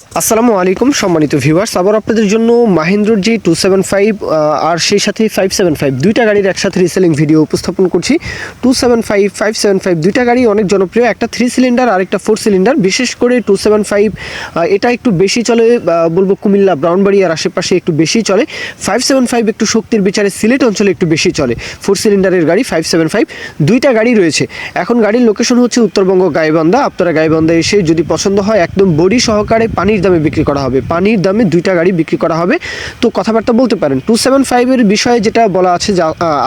আসসালামু আলাইকুম, সম্মানিত ভিউয়ার্স আবার আপনাদের জন্য মাহিন্দ্রর জি টু সেভেন ফাইভ আর সেই সাথে ফাইভ সেভেন ফাইভ দুইটা গাড়ির একসাথে রিসেলিং ভিডিও উপস্থাপন করছি। Two seven five five seven five দুইটা গাড়ি অনেক জনপ্রিয়। একটা থ্রি সিলিন্ডার আর একটা ফোর সিলিন্ডার বিশেষ করে টু সেভেন ফাইভ এটা একটু বেশি চলে বলব কুমিল্লা ব্রাউনবাড়ি আর আশেপাশে একটু বেশি চলে। ফাইভ সেভেন ফাইভ একটু শক্তির বিচারে সিলেট অঞ্চলে একটু বেশি চলে। ফোর সিলিন্ডারের গাড়ি ফাইভ সেভেন ফাইভ দুইটা গাড়ি রয়েছে। এখন গাড়ির লোকেশন হচ্ছে উত্তরবঙ্গ গাইবান্ধা আপনারা গাইবান্ধা এসে যদি পছন্দ হয়, একদম বডি সহকারে পানির দামে বিক্রি করা হবে। পানির দামে দুইটা গাড়ি বিক্রি করা হবে। তো কথাবার্তা বলতে পারেন, টু সেভেন ফাইভের বিষয়ে যেটা বলা আছে যে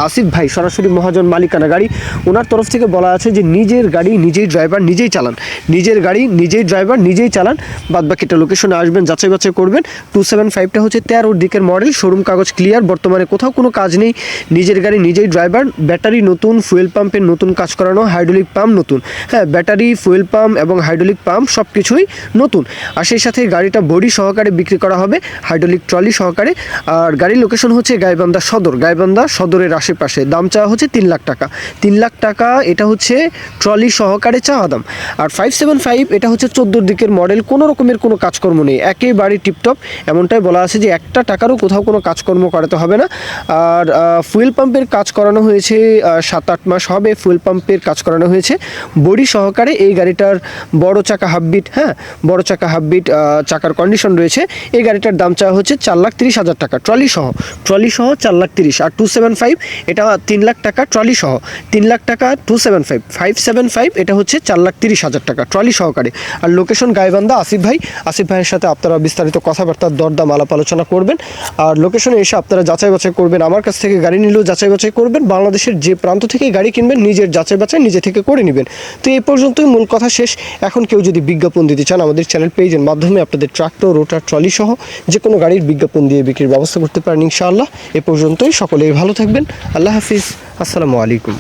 আসিফ ভাই, সরাসরি মহাজন মালিকানা গাড়ি, ওনার তরফ থেকে বলা আছে যে, নিজের গাড়ি নিজেই ড্রাইভার নিজেই চালান। নিজের গাড়ি নিজেই ড্রাইভার নিজেই চালান। বাদ বাকিটা লোকেশনে আসবেন, যাচাই বাছাই করবেন। টু সেভেন ফাইভটা হচ্ছে তেরোর দিকের মডেল শোরুম কাগজ ক্লিয়ার বর্তমানে কোথাও কোনো কাজ নেই। নিজের গাড়ি নিজেই ড্রাইভার, ব্যাটারি নতুন ফুয়েল পাম্পের নতুন কাজ করানো হাইড্রোলিক পাম্প নতুন। হ্যাঁ ব্যাটারি ফুয়েল পাম্প এবং হাইড্রোলিক পাম্প সব কিছুই নতুন। আর সেই সাথে গাড়িটা বডি সহকারে বিক্রি করা হবে, হাইড্রোলিক ট্রলি সহকারে। আর গাড়ির লোকেশন হচ্ছে গাইবান্ধা সদর। গাইবান্ধা সদরের আশেপাশে। দাম চাওয়া হচ্ছে তিন লাখ টাকা। তিন লাখ টাকা, এটা হচ্ছে ট্রলি সহকারে চাওয়া দাম। আর ফাইভ সেভেন ফাইভ এটা হচ্ছে চোদ্দোর দিকের মডেল কোনো রকমের কোনো কাজকর্ম নেই। একেবারে টিপটপ এমনটাই বলা আছে যে একটা টাকারও কোথাও কোনো কাজকর্ম করাতে হবে না। আর ফুয়েল পাম্পের কাজ করানো হয়েছে সাত আট মাস হবে ফুয়েল পাম্পের কাজ করানো হয়েছে। বডি সহকারে এই গাড়িটার বড় চাকা হাফবিট হ্যাঁ? বড় চাকা হাফবিট চাকার কন্ডিশন রয়েছে, এই গাড়িটার দাম চাওয়া হচ্ছে চার লাখ তিরিশ হাজার টাকা, ট্রলি সহ ট্রলি সহ চার লাখ তিরিশ, আর টু সেভেন ফাইভ এটা তিন লাখ টাকা ট্রলি সহ, তিন লাখ টাকা two seven five five seven five এটা হচ্ছে চার লাখ তিরিশ হাজার টাকা ট্রলি সহকারে। আর লোকেশন গাইবান্ধা, আসিফ ভাই, আসিফ ভাইয়ের সাথে আপনারা বিস্তারিত কথাবার্তার দরদাম আলাপ আলোচনা করবেন। আর লোকেশনে এসে আপনারা যাচাই বাছাই করবেন, আমার কাছ থেকে গাড়ি নিলেও যাচাই বাছাই করবেন, বাংলাদেশের যে প্রান্ত থেকে গাড়ি কিনবেন, নিজের যাচাই বাছাই নিজে থেকে করে নেবেন। তো এই পর্যন্তই মূল কথা শেষ। এখন কেউ যদি বিজ্ঞাপন দিতে চান, আমাদের চ্যানেল পেজের মাধ্যমে আপনাদের ট্রাক্টর, রোটার, ট্রলি সহ যে কোনো গাড়ির বিজ্ঞাপন দিয়ে বিক্রির ব্যবস্থা করতে পারেন ইনশাআল্লাহ। এ পর্যন্তই, সকলেই ভালো থাকবেন। আল্লাহ হাফিজ। আসসালামু আলাইকুম।